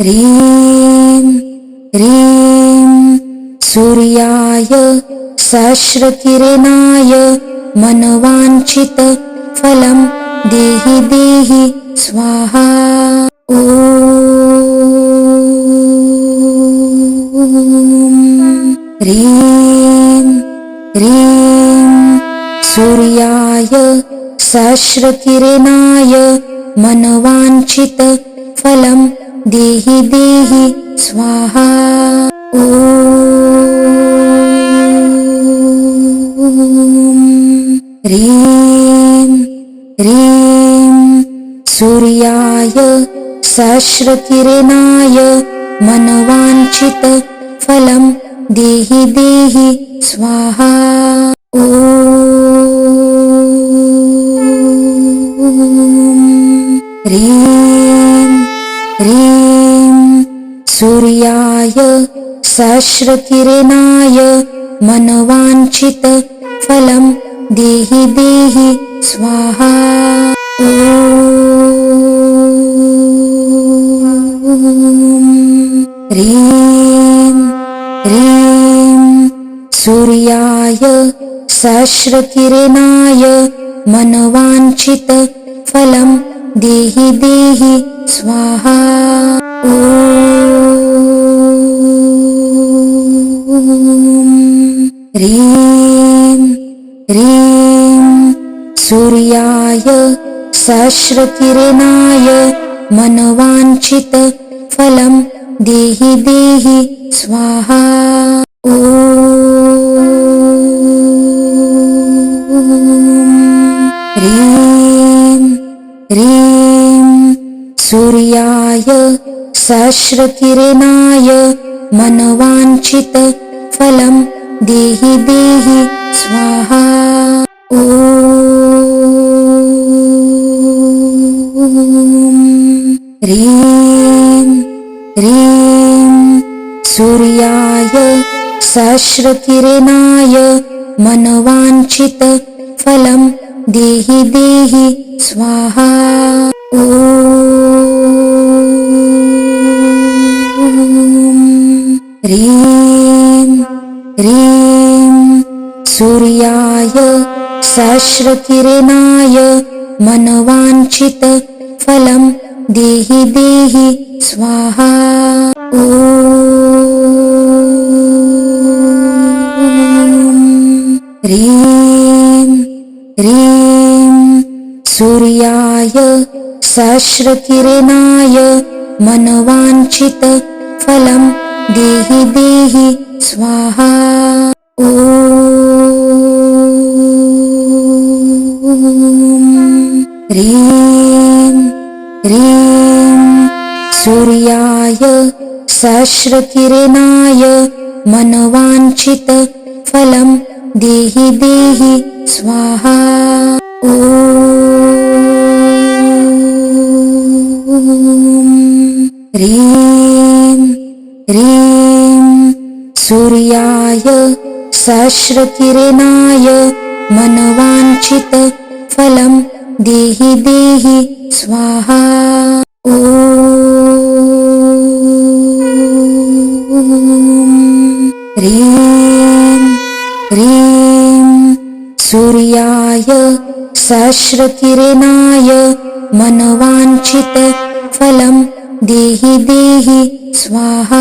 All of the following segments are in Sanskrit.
ह्रीं ह्रीं सूर्याय सहस्रकिरणाय मनवाञ्छित फलं देहि देहि स्वाहा। ॐ ह्रीं सूर्याय सहस्रकिरणाय मनवाञ्छित फलं देहि देहि स्वाहा। ॐ। सूर्याय सहस्रकिरणाय मनवाञ्छित फलं देहि देहि स्वाहा। ॐ सूर्याय सहस्रकिरणाय मनवाञ्छित फलं देहि देहि स्वाहा। ह्रीं ह्रीं सूर्याय सहस्रकिरणाय मनवाञ्छित फलं देहि देहि स्वाहा ह्रीं ह्रीं सूर्याय सहस्रकिरणाय मनवाञ्छित फलं देहि देहि स्वाहा। ह्रीं ह्रीं सूर्याय सहस्रकिरणाय मनवाञ्छित फलं देहि देहि स्वाहा। ॐ। ह्रीं सूर्याय सहस्रकिरणाय मनवाञ्छित फलं देहि देहि स्वाहा। ह्रीं ह्रीं सूर्याय सहस्रकिरणाय मनवाञ्छित फलं देहि देहि स्वाहा। ॐ। ह्रीं सूर्याय सहस्रकिरणाय मनवाञ्छित फलं देहि देहि स्वाहा। ॐ। ह्रीं ह्रीं। सूर्याय सहस्रकिरणाय मनवाञ्छित फलं देहि देहि स्वाहा। ॐ। ह्रीं ह्रीं सूर्याय सहस्रकिरणाय मनवाञ्छित फलं देहि देहि स्वाहा। ॐ। ह्रीं सूर्याय सहस्रकिरणाय मनवाञ्छित फलं देहि देहि स्वाहा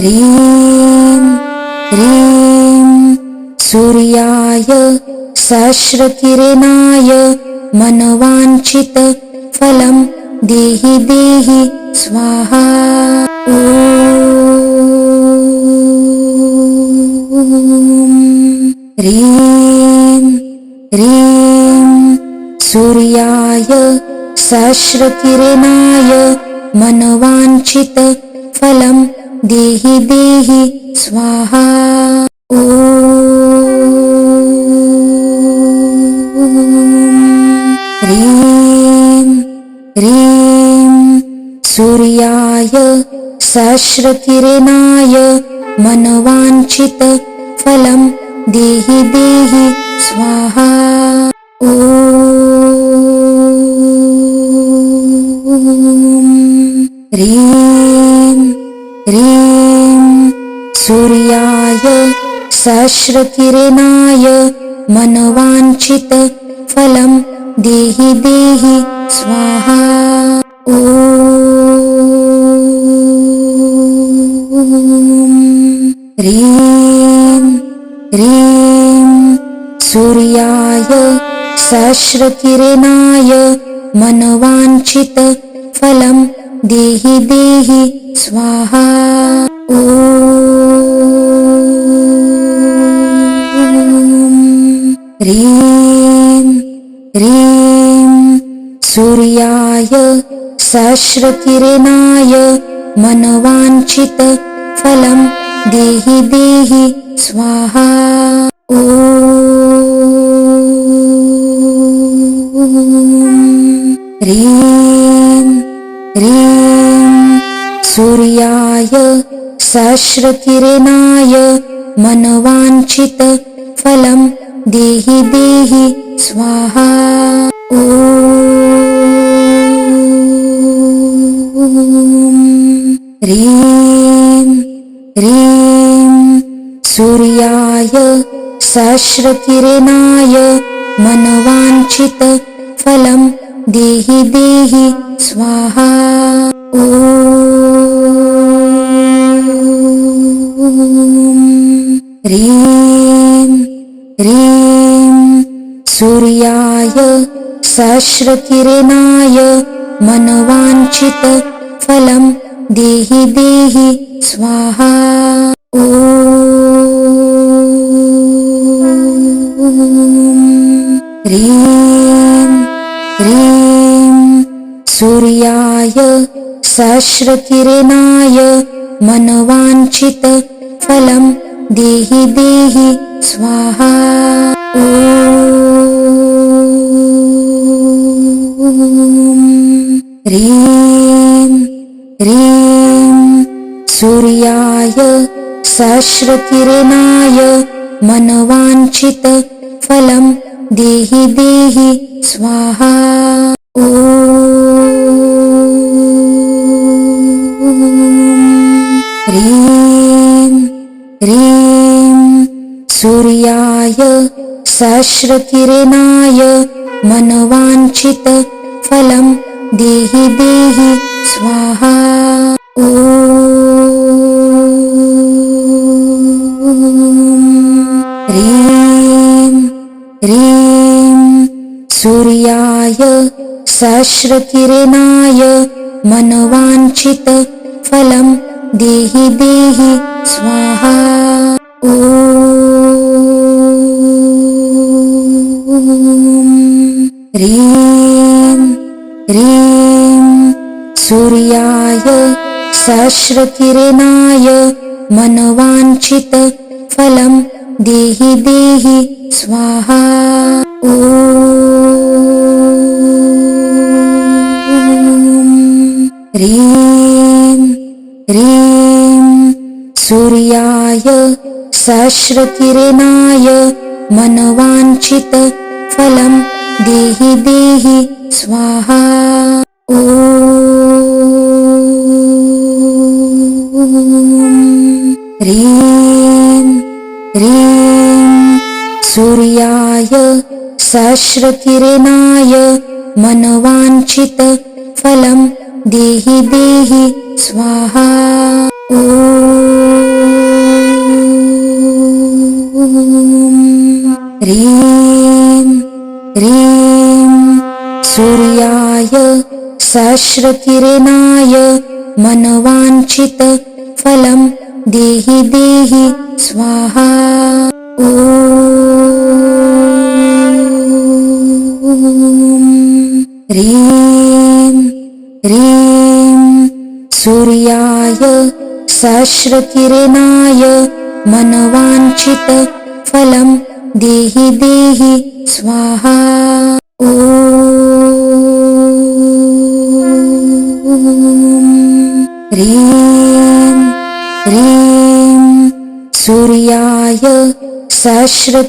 ह्रीं ह्रीं सूर्याय सहस्रकिरणाय मनवाञ्छित फलं देहि देहि स्वाहा। ॐ सूर्याय सहस्रकिरणाय मनवाञ्छित फलं देहि देहि स्वाहा। ह्रीं ह्रीं सूर्याय सहस्रकिरणाय मनवाञ्छित फलम् देहि देहि स्वाहा। ॐ। सूर्याय सहस्रकिरणाय मनवाञ्छितफलं देहि देहि स्वाहा। ॐ। ह्रीं ह्रीं सूर्याय सहस्रकिरणाय मनवाञ्छितफलं देहि देहि स्वाहा। ॐ ह्रीं ह्रीं सूर्याय सहस्रकिरणाय मनवाञ्छितफलं देहि देहि स्वाहा। ॐ। ह्रीं ह्रीं सूर्याय सहस्रकिरणाय मनवाञ्छितफलं देहि देहि स्वाहा। ॐ सूर्याय सहस्रकिरणाय मनवाञ्छितफलं देहि देहि स्वाहा। ॐ ह्रीं सूर्याय सहस्रकिरणाय मनवाञ्छितफलं देहि देहि स्वाहा। ॐ ह्रीं सूर्याय सहस्रकिरणाय मनवाञ्छितफलं देहि देहि स्वाहा। ॐ। ह्रीं सूर्याय सहस्रकिरणाय मनवाञ्छितफलं देहि देहि स्वाहा। ॐ। ह्रीं सूर्याय सहस्रकिरणाय मनवाञ्छितफलं देहि देहि स्वाहा। ॐ। ह्रीं सूर्याय सहस्रकिरणाय मनवाञ्छितफलं देहि देहि स्वाहा सूर्याय सहस्रकिरणाय मनवाञ्छितफलं देहि देहि स्वाहा। ॐ। ह्रीं सूर्याय सहस्रकिरणाय मनवाञ्छितफलं देहि देहि स्वाहा ह्रीं ह्रीं सूर्याय सहस्रकिरणाय मनवाञ्छितफलं देहि देहि स्वाहा। ॐ ह्रीं सूर्याय सहस्रकिरणाय मनवाञ्छितफलं देहि देहि स्वाहा। ॐ। सूर्याय सहस्रकिरणाय मनवाञ्छितफलं देहि देहि स्वाहा। ॐ। ह्रीं सूर्याय सस्त्र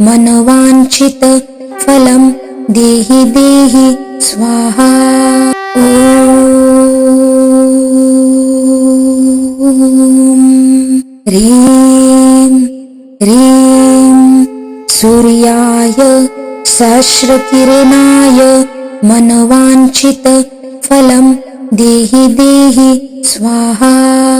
मनवाञ्छित फलं देहि देहि स्वाहा। ह्रीं ह्रीं सूर्याय सस्त्र मनवाञ्छित फलं देहि देहि स्वाहा।